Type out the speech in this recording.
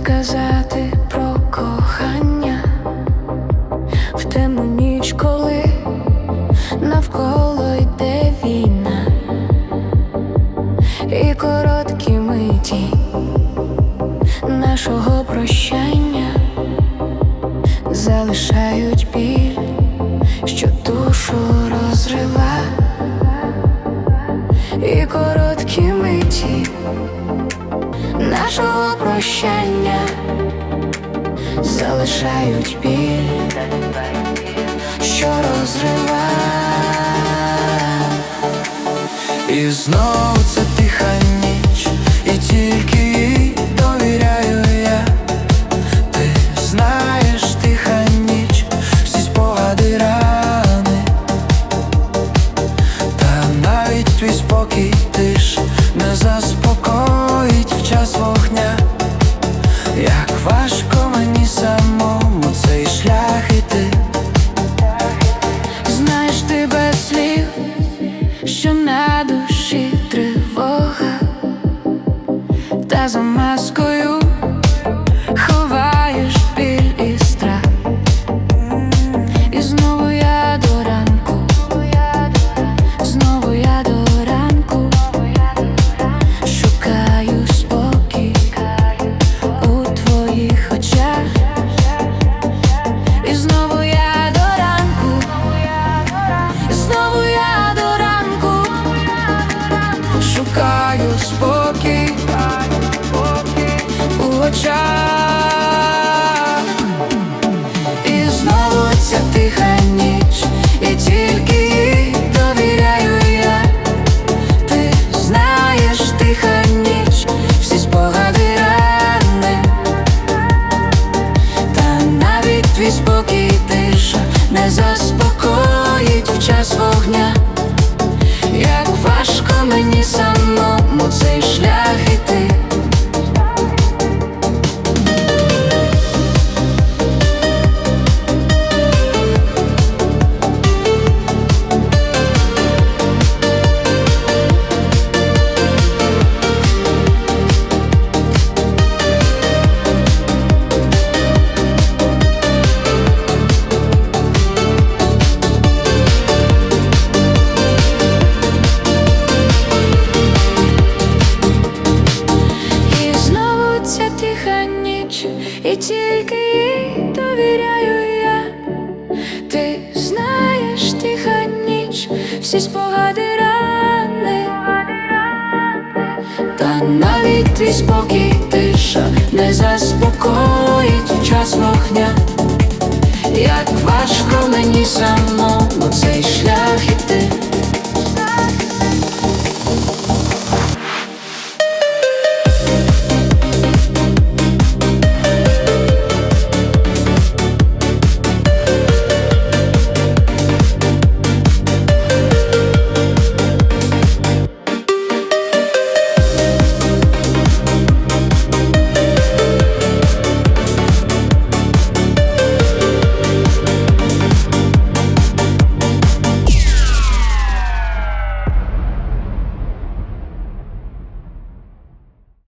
сказати про кохання в тему ніч, коли навколо йде війна і короткі миті нашого прощання залишають біль. що прощання залишають біль, що розрива. І знову це тиха ніч, і тільки їй довіряю я. Ти знаєш, тиха ніч, всі спогади рани, та навіть твій спокій тиш не заспокоїть в час вогня. Як важко мені самому цей шлях іти. Знаєш ти без слів, що на душі тривога, та за маскою Шукаю спокій у очах, і знову ця тиха ніч, і тільки довіряю я. Ти знаєш, тиха ніч, всі спогади рани, та навіть твій спокій тиша не заспокоїть в час вогня. Як важко мені самому всі спогади рани, та навіть твій спокій тиша не заспокоїть в час вогня. Як важко мені сам